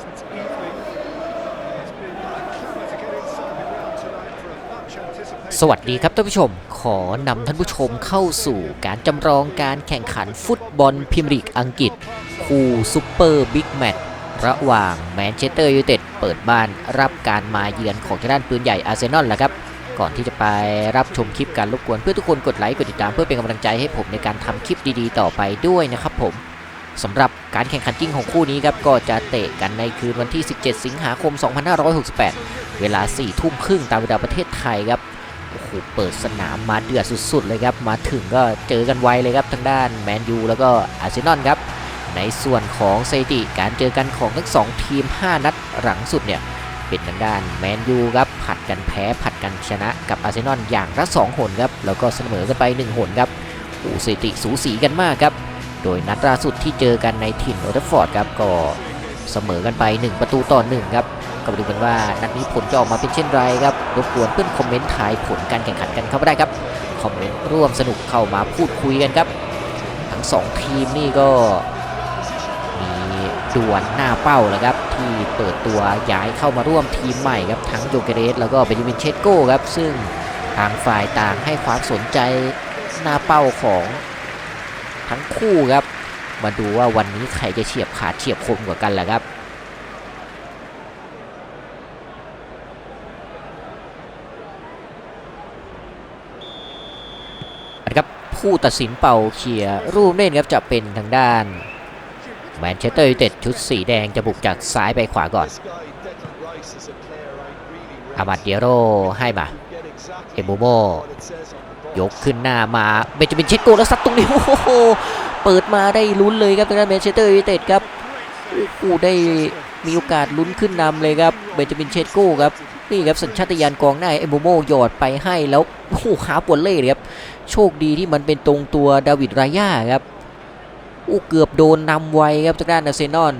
pleasant evening. It's been a clamour to get inside the ground tonight for a much anticipated สวัสดีครับท่านผู้ชม ขอนำท่านผู้ชมเข้าสู่การจำลองการแข่งขันฟุตบอลพรีเมียร์ลีกอังกฤษ คู่ซูเปอร์บิ๊กแมตช์ระหว่างแมนเชสเตอร์ยูไนเต็ดเปิดบ้านรับการมาเยือนของทางด้านปืนใหญ่อาร์เซนอลแล้วครับ ก่อนที่จะไปรับชมคลิปการรบกวนเพื่อทุกคนกดไลค์กดติดตามเพื่อเป็นกำลังใจให้ผมในการทำคลิปดีๆ ต่อไปด้วยนะครับผม สำหรับการแข่งขันจริงของคู่นี้ครับก็จะเตะกันในคืนวันที่ 17 สิงหาคม 2568 เวลา 4 ทุ่มครึ่งตามเวลาประเทศไทยครับโอ้โหเปิดสนามมาเดือดสุดๆเลยครับ มาถึงก็เจอกันไวเลยครับทางด้านแมนยูแล้วก็อาร์เซนอลครับ ในส่วนของสถิติการเจอกันของทั้ง 2 ทีม 5 นัดหลังสุดเนี่ยเป็นทางด้านแมนยูครับผัดกันแพ้ผัดกันชนะกับอาร์เซนอลอย่างละ2หนครับแล้วก็เสมอกันไป 1 หนครับโอ้สถิติสูสีกันมากครับ โดยนัดล่าสุดที่เจอกันในถิ่นโอเทฟฟอร์ดครับก็เสมอกันไป 1 ประตูต่อ1ครับก็มาดูกันว่านัดนี้ผลจะออกมาเป็นเช่นไรครับรบกวนเพื่อนคอมเมนต์ทายผลการแข่งขันกันเข้ามาได้ครับคอมเมนต์ร่วมสนุกเข้ามาพูดคุยกันครับ ทั้งสองทีมนี่ก็มีดวลหน้าเป้าแหละครับที่เปิดตัวย้ายเข้ามาร่วมทีมใหม่ครับทั้งโยเกเรสแล้วก็เบนจามินเชสโก้ครับซึ่งทางฝ่ายต่างให้ความสนใจหน้าเป้าของ ทั้งคู่ครับ มาดูว่าวันนี้ใครจะเฉียบขาดเฉียบคมกว่ากันแหละครับนะครับผู้ตัดสินเป่าเขียรูปเล่นครับจะเป็นทางด้านแมนเชสเตอร์ยูไนเต็ดชุดสีแดงจะบุกจากซ้ายไปขวาก่อนอามาเดียโรให้มา เอมโมโม ยกขึ้นหน้ามาเบนจามินเชสโกแล้วซัดตรงนี้โอ้โหเปิดมาได้ลุ้นเลยครับทางด้านแมนเชสเตอร์ยูไนเต็ดครับโอ้โหได้มีโอกาสลุ้นขึ้นนำเลยครับเบนจามินเชสโกครับนี่ครับสัญชาตญาณกองหน้าเอโมโมหยอดไปให้แล้วโอ้โหขาปวดเล่เลยครับโชคดีที่มันเป็นตรงตัวดาวิดรายาครับอู้เกือบโดนนำไวครับทางด้านอาร์เซนอล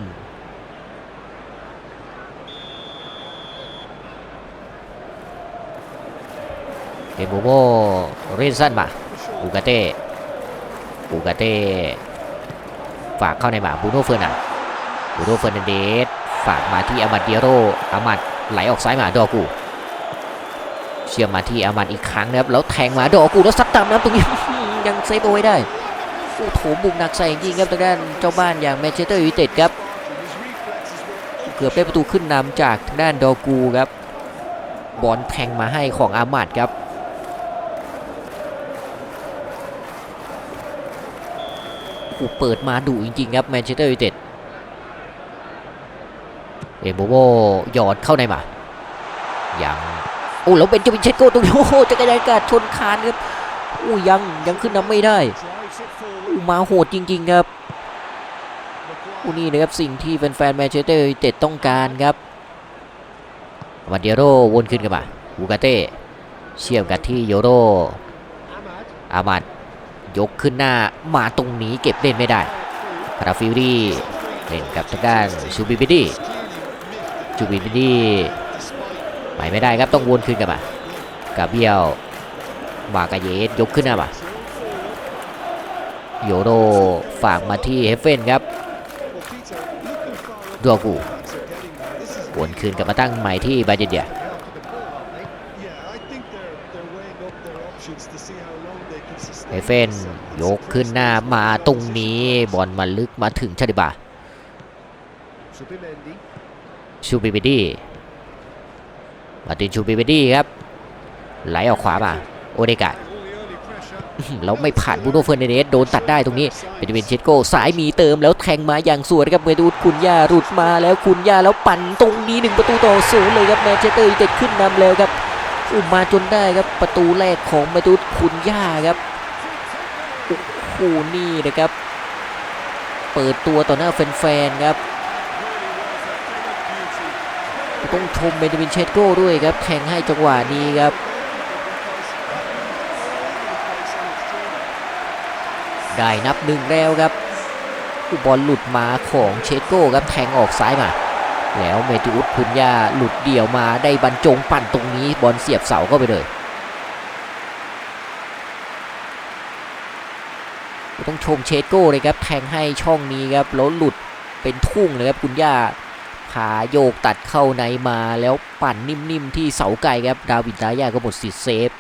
เอโมโมเล่นสั้นมาอูกาเต้อูกาเต้ฝากเข้าในหมาบูโนเฟอร์นันบูโนเฟอร์นันเดสฝากมาที่อามัดเดียโรอามัดไหลออกซ้ายมาดอกูเชื่อมมาที่อามัดอีกครั้งนะครับแล้วแทงมาดอกูแล้วซัดตามน้ำตรงนี้ยังเซฟเอาไว้ได้โอ้โถบุกหนักใส่จริงครับทางด้านเจ้าบ้านอย่างแมนเชสเตอร์ยูไนเต็ดครับเกือบได้ประตูขึ้นนำจากทางด้านดอกูครับบอลแทงมาให้ของอามัดครับ โอ้เปิดมาดุจริงๆครับแมนเชสเตอร์ยูไนเต็ดเอโมโมหยอดเข้าในมายังโอ้แล้วเป็นจามินเชโกตรงนี้โอ้โหจักรยานกาดชนคานครับโอ้ยังยังขึ้นนำไม่ได้มาโหดจริง ๆ ครับโอ้นี่นะครับสิ่งที่แฟนๆแมนเชสเตอร์ยูไนเต็ดต้องการครับวันเดียโรวนขึ้นกันมาบูกาเต้เชื่อมกันที่โยโรอามัด ยกขึ้นหน้ามาตรงนี้เก็บเล่นไม่ได้คาราฟิลลี่เล่นกับทางด้านชูบิบิดี้ชูบิบิดี้ไปไม่ได้ครับต้องวนขึ้นกันมากาเบียวมากาเยสยกขึ้นหน้ามาโยโรฝากมาที่เฮฟเฟนครับดัวกูวนคืนกลับมาตั้งใหม่ที่บาเจเดีย เฮฟเฟนยกขึ้นหน้ามาตรงนี้บอลมาลึกมาถึงชาดิบาชูบิบิดี้มาตินชูบิบิดี้ครับ ไหลออกขวามา โอเดกาแล้วไม่ผ่านบูโนเฟอร์นันเดสโดนตัดได้ตรงนี้เป็นเวนเชสโกสายมีเติมแล้วแทงมาอย่างสวยครับเมดูดคุณย่าหลุดมาแล้วคุณย่าแล้วปั่นตรงนี้หนึ่งประตูต่อศูนย์เลยครับแมนเชสเตอร์ยูไนเต็ดขึ้นนำแล้วครับอุ้มมาจนได้ครับประตูแรกของเมดูดคุณย่าครับ โอ้โหนี่นะครับ เปิดตัวต่อหน้าแฟนๆครับต้องชมเบนจามินเชสโก้ด้วยครับแทงให้จังหวะนี้ครับได้นับหนึ่งแล้วครับอุบอลหลุดมาของเชสโก้ครับแทงออกซ้ายมา แล้วเมตูอุสพุนยาหลุดเดี่ยวมาได้บรรจงปั่นตรงนี้บอลเสียบเสาเข้าไปเลย ต้องชมเชโก้เลยครับแทงให้ช่องนี้ครับแล้วหลุดเป็นทุ่งเลยครับคุณย่าขาโยกตัดเข้าในมาแล้วปั่นนิ่มๆที่เสาไกลครับดาวิดดายาก็หมดสิทธิ์เซฟ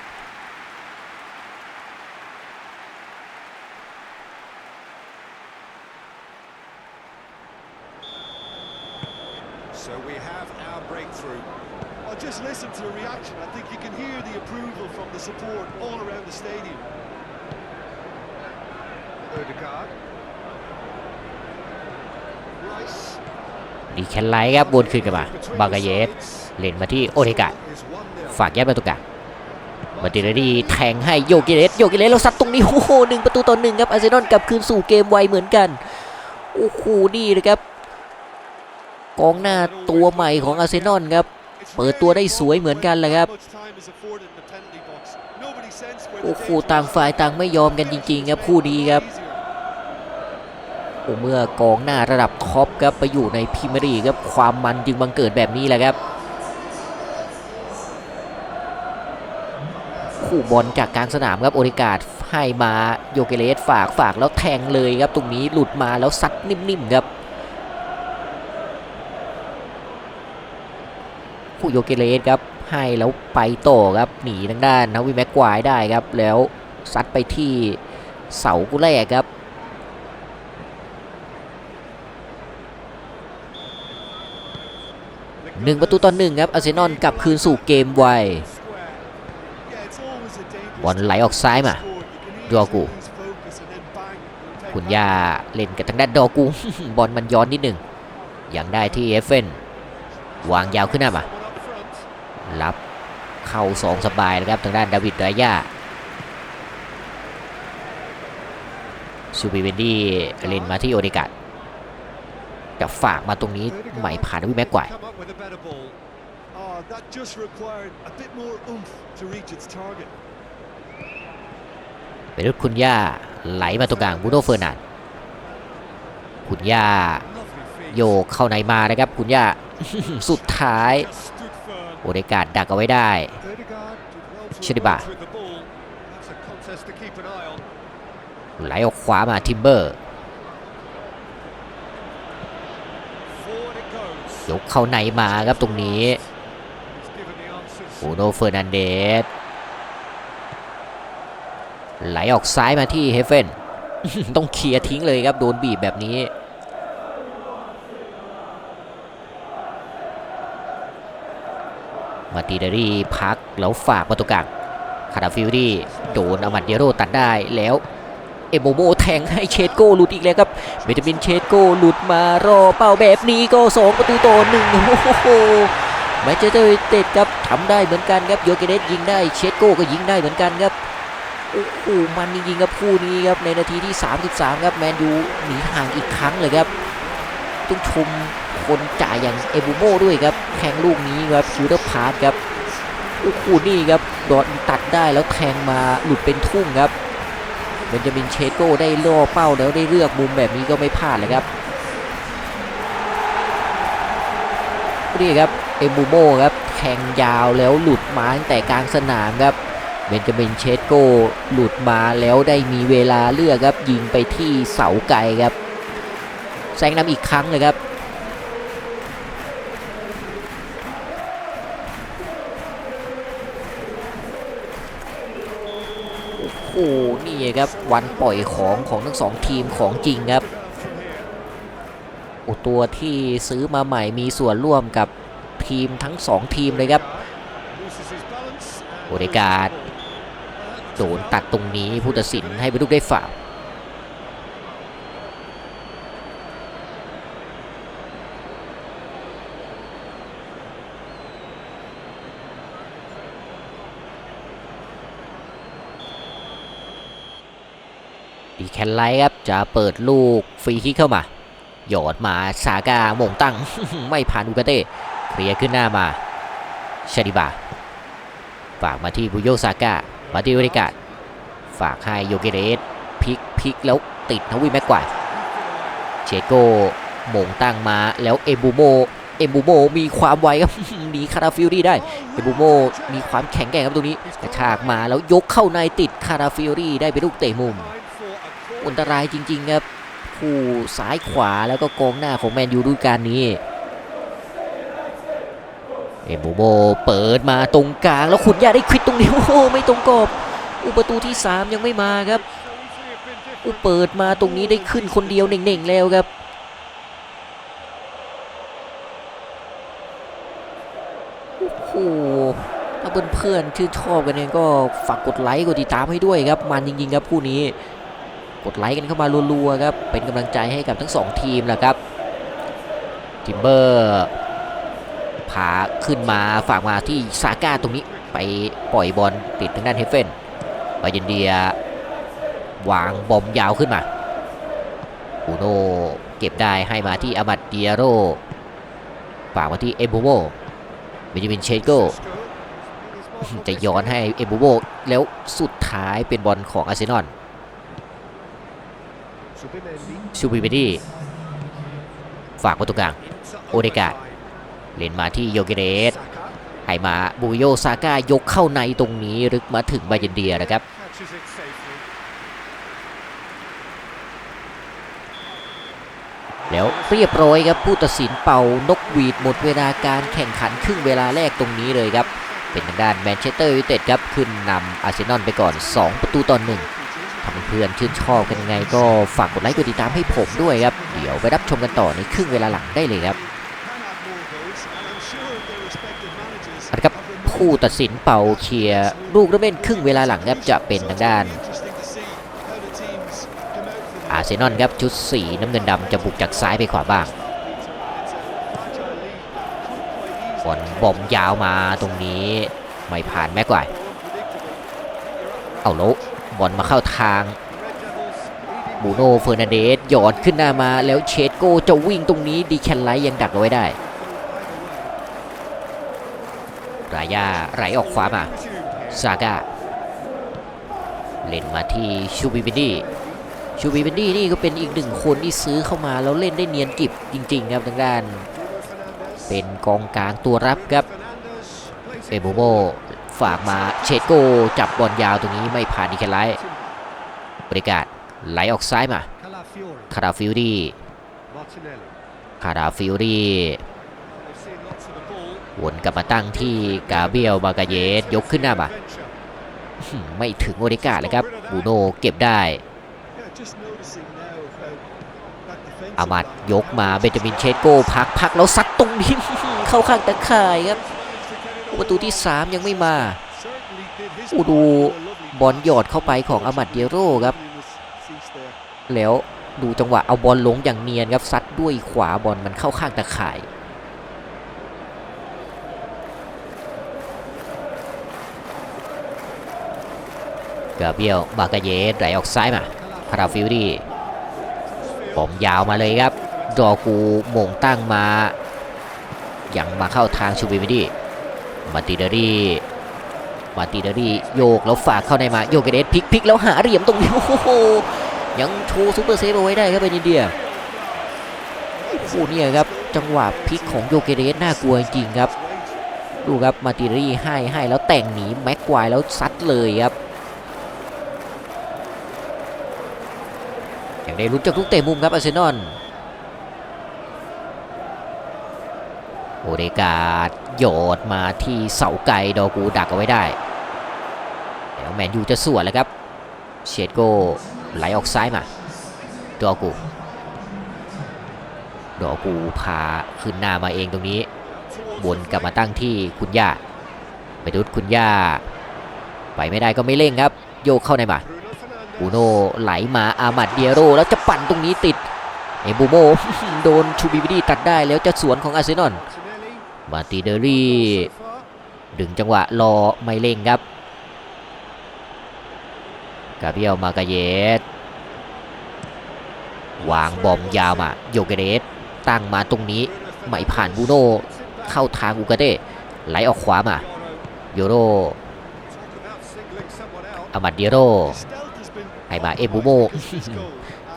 คนไลท์ครับวนคืนกลับมาบากาเยสเล่นมาที่โอเดกาฝากยัดประตูกลางมาติเรดีแทงให้โยกิเลสโยกิเลสเราซัดตรงนี้โอ้โหหนึ่งประตูต่อหนึ่งครับอาร์เซนอลกลับคืนสู่เกมไวเหมือนกันโอ้โหนี่เลยครับกองหน้าตัวใหม่ของอาร์เซนอลครับเปิดตัวได้สวยเหมือนกันเลยครับโอ้โหต่างฝ่ายต่างไม่ยอมกันจริงๆครับคู่นี้ครับ เมื่อกองหน้าระดับท็อปครับไปอยู่ในพรีเมียร์ลีกครับความมันจึงบังเกิดแบบนี้แหละครับ คู่บอลจากกลางสนามครับโอริกาดให้มาโยเกเลสฝากฝากแล้วแทงเลยครับ ตรงนี้หลุดมาแล้วซัดนิ่มๆครับคู่โยเกเลสครับให้แล้วไปต่อครับหนีทางด้านนาวิแม็กควายได้ครับ แล้วซัดไปที่เสากูแรกครับ หนึ่งประตูต่อหนึ่งครับอาร์เซนอลกลับคืนสู่เกมไวบอลไหลออกซ้ายมาดอกูคุณย่าเล่นกับทางด้านดอกูบอลมันย้อนนิดหนึ่งอย่างได้ที่เอฟเฟนวางยาวขึ้นหน้ามารับเข้าสองสบายนะครับทางด้านดาวิดรายาซูบิเวนดี้เล่นมาที่โอเดกาด จะฝากมาตรงนี้ใหม่ผ่านวิแม็กกวาย Come up with a better ball. Oh, that just required a bit more oomph to reach its target. เป็นรุ่นคุณย่าไหลมาตรงกลางบูโดเฟอร์นันด์คุณย่า Lovely feet. โยกเข้าในมานะครับ คุณย่าสุดท้าย Just stood firm. โอเดกาดดักเอาไว้ได้ Odegaard did well to Shaliba. advance with the ball. That's a contest to keep an eye on. ไหลออกขวามาทิมเบอร์ ยกเข้าในมาครับตรงนี้ He's given the answers. บูโนเฟอร์นันเดสไหลออกซ้ายมาที่เฮเฟนต้องเคลียร์ทิ้งเลยครับ โดนบีบแบบนี้ มาติเดรี่พักแล้วฝากประตูกลางคาราฟิลลี่โดนอามัดเดโรตัดได้แล้ว เอโมโมแทงให้เชดโก้หลุดอีกแล้วครับเบตามินเชดโก้หลุดมารอเป้าแบบนี้ก็ 2 ประตูต่อหนึ่งโอ้โหแมนเชสเตอร์ยูไนเต็ดครับทำได้เหมือนกันครับโยเกเนสยิงได้เชดโก้ก็ยิงได้เหมือนกันครับโอ้โหมันจริงๆครับคู่นี้ครับในนาทีที่ 33 ครับแมนยูหนีห่างอีกครั้งเลยครับต้องชมคนจ่ายอย่างเอบูโมด้วยครับแทงลูกนี้ครับคิวเดอร์พาร์ครับโอ้โหนี่ครับดอดตัดได้แล้วแทงมาหลุดเป็นทุ่งครับ เบนจามินเชโก้ได้ล่อเป้าแล้วได้เลือกมุมแบบนี้ก็ไม่พลาดเลยครับนี่ครับเอบูโมครับแทงยาวแล้วหลุดมาตั้งแต่กลางสนามครับเบนจามินเชโก้หลุดมาแล้วได้มีเวลาเลือกครับยิงไปที่เสาไกลครับแซงนำอีกครั้งเลยครับ โอ้นี่ครับวันปล่อยของของทั้งสองทีมของจริงครับโอ้ตัวที่ซื้อมาใหม่มีส่วนร่วมกับทีมทั้งสองทีมเลยครับโอเดการดโดนตัดตรงนี้ผู้ตัดสินให้ไปลูกได้ฝ่า ดีแคนไลท์ครับจะเปิดลูกฟรีคิกเข้ามา หยอดมาซากาโมงตั้ง ไม่ผ่านอุกาเต้เคลียร์ขึ้นหน้ามาชาดิบาฝากมาที่บุโยซาก้ามาที่บริการฝากให้โยเกเรสพลิกพลิกแล้วติดทวีแม็กกว่าเชโกโมงตั้งมาแล้วเอบูโมเอบูโมมีความไวครับหนีคาราฟิลลี่ได้เอบูโมมีความแข็งแกร่งครับตรงนี้กระชากมาแล้วยกเข้าในติดคาราฟิลลี่ได้เป็นลูกเตะมุม Time for a corner. อันตรายจริง ๆ ครับผู้ซ้ายขวาแล้วก็กองหน้าของแมนยูฤดูกาลนี้เอ็มโบโบเปิดมาตรงกลางแล้วขุนยาได้ควิดตรงนี้โอ้โหไม่ตรงกรอบอุประตูที่ 3 ยังไม่มาครับอุเปิดมาตรงนี้ได้ขึ้นคนเดียวเน่งๆแล้วครับโอ้โหถ้าเพื่อนๆชื่นชอบกันเนี่ยก็ฝากกดไลค์กดติดตามให้ด้วยครับ มันจริงๆครับคู่นี้ กดไลค์กันเข้ามารัวๆครับ เป็นกำลังใจให้กับทั้งสองทีมแหละครับทิมเบอร์พาขึ้นมาฝากมาที่ซาก้าตรงนี้ไปปล่อยบอลติดทางด้านเฮฟเฟนบาเยนเดียวางบอมยาวขึ้นมาอูโนเก็บได้ให้มาที่อามัดเดียโรฝากมาที่เอมโบโบเบนจามินเชโกจะย้อนให้เอมโบโบแล้วสุดท้ายเป็นบอลของอาร์เซนอล Subimendi. ชูบิเบดี้ฝากมาตรงกลางโอเดกาดเล่นมาที่โยเกเรสให้มาบูโยซาก้ายกเข้าในตรงนี้ลึกมาถึงบาเยนเดียนะครับแล้วเรียบร้อยครับผู้ตัดสินเป่านกหวีดหมดเวลาการแข่งขันครึ่งเวลาแรกตรงนี้เลยครับ เป็นทางด้านแมนเชสเตอร์ยูไนเต็ดครับขึ้นนำอาร์เซนอลไปก่อน 2 ประตูต่อหนึ่ง เพื่อนชื่นชอบกันยังไงก็ฝากกดไลค์กดติดตามให้ผมด้วยครับ เดี๋ยวไปรับชมกันต่อในครึ่งเวลาหลังได้เลยครับนะครับผู้ตัดสินเป่าเคลียร์ลูกเริ่มเล่นครึ่งเวลาหลังครับจะเป็นทางด้าน อาร์เซนอลครับชุดสีน้ำเงินดำจะบุกจากซ้ายไปขวาบ้างบอลบอมยาวมาตรงนี้ไม่ผ่านแม็กไกวเอาแล้ บอลมาเข้าทางบูโน่เฟอร์นันเดสหยอดขึ้นหน้ามาแล้วเชดโกจะวิ่งตรงนี้ดีแคนไลท์ยังดักเอาไว้ได้รายาไหลออกขวามาซาก้าเล่นมาที่ชูบิบินดี้ชูบิบินดี้นี่ก็เป็นอีกหนึ่งคนที่ซื้อเข้ามาแล้วเล่นได้เนียนกิบจริง ๆ ครับทางด้าน เป็นกองกลางตัวรับครับเอโบโบ ฝากมาเชดโกจับบอลยาวตรงนี้ไม่ผ่านดีแคนไลท์บริการไหลออกซ้ายมาคาราฟิลดี้ Martinelli. คาราฟิลดี้ They've seen lots of the ball. วนกลับมาตั้งที่กาเบียลบากาเยสยกขึ้นหน้ามาไม่ถึงโอเดกาเลยครับบูโนเก็บได้อามัดยกมาเบนจามินเชสโกพักพักแล้วซัดตรงนี้เข้าข้างตะข่ายครับ ประตูที่ 3 ยังไม่มา certainly did his อู้ part ดู for a lovely บอลหยอดเข้าไปของอามัดเดียโร่ครับ was ceased there. แล้วดูจังหวะเอาบอลลงอย่างเนียนครับซัดด้วยขวาบอลมันเข้าข้างตะข่ายกาเบียลบากาเยสไหลออกซ้ายมาคาราฟิลดี้ผมยาวมาเลยครับ ดอกูโมงตั้งมา ยังมาเข้าทางชูบิมิดี้ มาติเดอรี่มาติเดอรี่โยกแล้วฝากเข้าในมาโยกเกเดสพลิกพลิกแล้วหาเหลี่ยมตรงนี้โอ้โหยังโชว์ซูเปอร์เซฟเอาไว้ได้ครับเป็นอินเดียโอ้เนี่ยครับจังหวะพลิกของโยเกเรสน่ากลัวจริงๆครับ ดูครับมาติรี่ให้ให้แล้วแต่งหนีแม็กควายแล้วซัดเลยครับอย่างได้ลุ้นจากทุกเตะมุมครับอาร์เซนอล โอเดกาดโยดมาที่เสาไกลดอกูดักเอาไว้ได้แล้วแมนยูจะสวนแล้วครับเชดโกไหลออกซ้ายมาดอกูดอกูพาขึ้นหน้ามาเองตรงนี้วนกลับมาตั้งที่คุณย่าไปดูดคุณย่า ไปไม่ได้ก็ไม่เร่งครับ โยกเข้าในมาบูโน่ไหลมาอามัดเดียโรแล้วจะปั่นตรงนี้ติดเอบูโมโดนชูบิบิดีตัดได้แล้วจะสวนของอาร์เซนอล มาติเดอรี่ดึงจังหวะรอไม่เร่งครับกาเบียลมากาเยสวางบอมยาวมาโยเกเรสตั้งมาตรงนี้ไม่ผ่านบูโนเข้าทางอูกาเต้ไหลออกขวามาโยโรอามัดเดียโรให้มาเอบูโม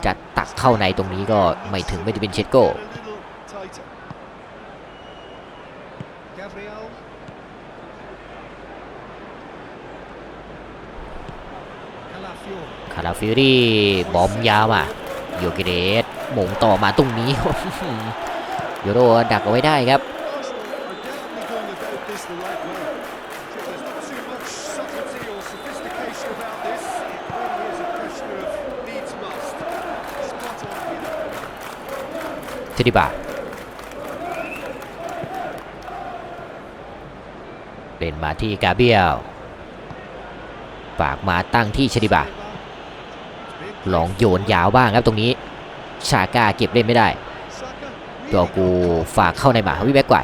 จะตักเข้าในตรงนี้ก็ไม่ถึงไม่ได้เป็นเชดโก แลาฟิวรี่บอมยาวอะโยกิเดสหม่งต่อมาตรงนี้โยโรดักเอาไว้ได้ครับเทดีบาเล่นมาที่กาเบียลฝากมาตั้งที่ชดิบา ลองโยนยาวบ้างครับตรงนี้ ชาก้าเก็บเล่นไม่ได้ ตัวกูฝากเข้าในหมาวิแบ็กไกว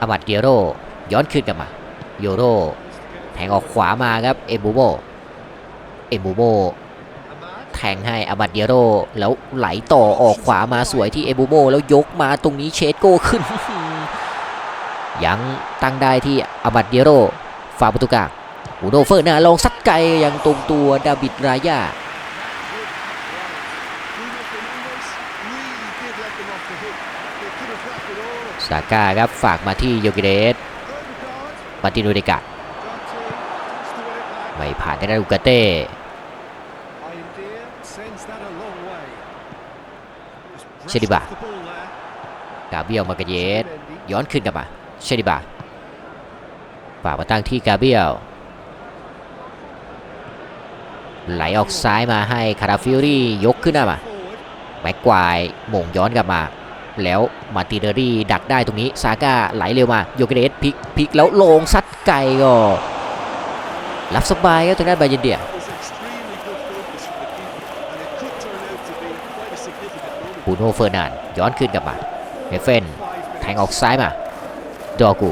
อามัดเกียโรย้อนคืนกลับมาโยโรแทงออกขวามาครับเอมบูโบเอมบูโบแทงให้อามัดเดียโรแล้วไหลต่อออกขวามาสวยที่เอมบูโบแล้วยกมาตรงนี้เชดโก้ขึ้น ยังตั้งได้ที่อามัดเดียโรฝาประตูกลาง อูโดเฟอร์น้าลองซัดไกลอย่างตรงตัวดาบิดรายาสาก้าครับฝากมาที่โยกิเดสมาติโนเดกะไม่ผ่านได้นะอุกาเต้เชดิบากาเบียวมากเยสย้อนขึ้นกลับมาเชดิบาฝากมาตั้งที่กาเบียว ไหลออกซ้ายมาให้คาราฟิลรี่ยกขึ้นหน้ามาแม็กควายหม่งย้อนกลับมา แล้วมาติเดอรี่ดักได้ตรงนี้ ซาก้าไหลเร็วมาโยเกเดสพลิกพลิกแล้วลงซัดไกลก็รับสบายครับทางด้านบาเยนเดียบูโนเฟอร์นานย้อนขึ้นกลับมาเฮเฟนแทงออกซ้ายมาดอกู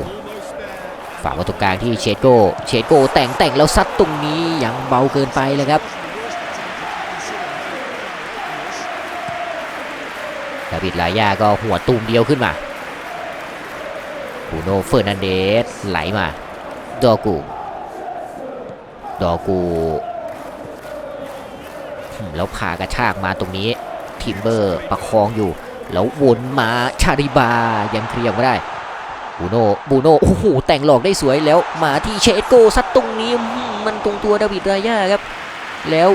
ฝากมาตรงกลางที่เชดโกเชดโกแต่งแต่งแล้วซัดตรงนี้ยังเบาเกินไปเลยครับดาวิดลายาก็หัวตูมเดียวขึ้นมาบูโนเฟอร์นันเดสไหลมา ดอกู ดอกูแล้วพากระชากมาตรงนี้ ทิมเบอร์ประคองอยู่ แล้ววนมาชาริบายังเคลียร์ไม่ได้ บูโน่บูโน่โอ้โหแต่งหลอกได้สวยแล้วมาที่เชสโกซัดตรงนี้มมันตรงตัวดาวิดรายาครับ แล้ว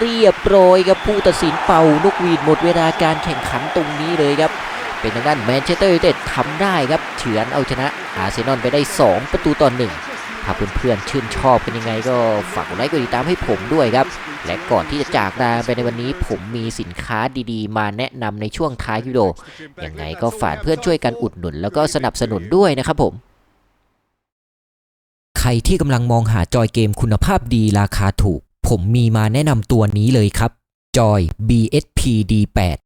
เรียบร้อยครับผู้ตัดสินเป่านกหวีดหมดเวลาการแข่งขันตรงนี้เลยครับ เป็นทางด้านแมนเชสเตอร์ยูไนเต็ดทำได้ครับเฉือนเอาชนะอาร์เซนอลไปได้ 2 ประตูต่อหนึ่ง ถ้าเพื่อนๆชื่นชอบเป็นยังไงก็ฝากกดไลค์กดติดตามให้ผมด้วยครับ และก่อนที่จะจากลาไปในวันนี้ ผมมีสินค้าดีๆ มาแนะนำในช่วงท้ายวิดีโอยังไงก็ฝากเพื่อนช่วยกันอุดหนุน แล้วก็สนับสนุนด้วยนะครับผม ใครที่กำลังมองหาจอยเกมคุณภาพดีราคาถูก ผมมีมาแนะนำตัวนี้เลยครับจอย BSP D8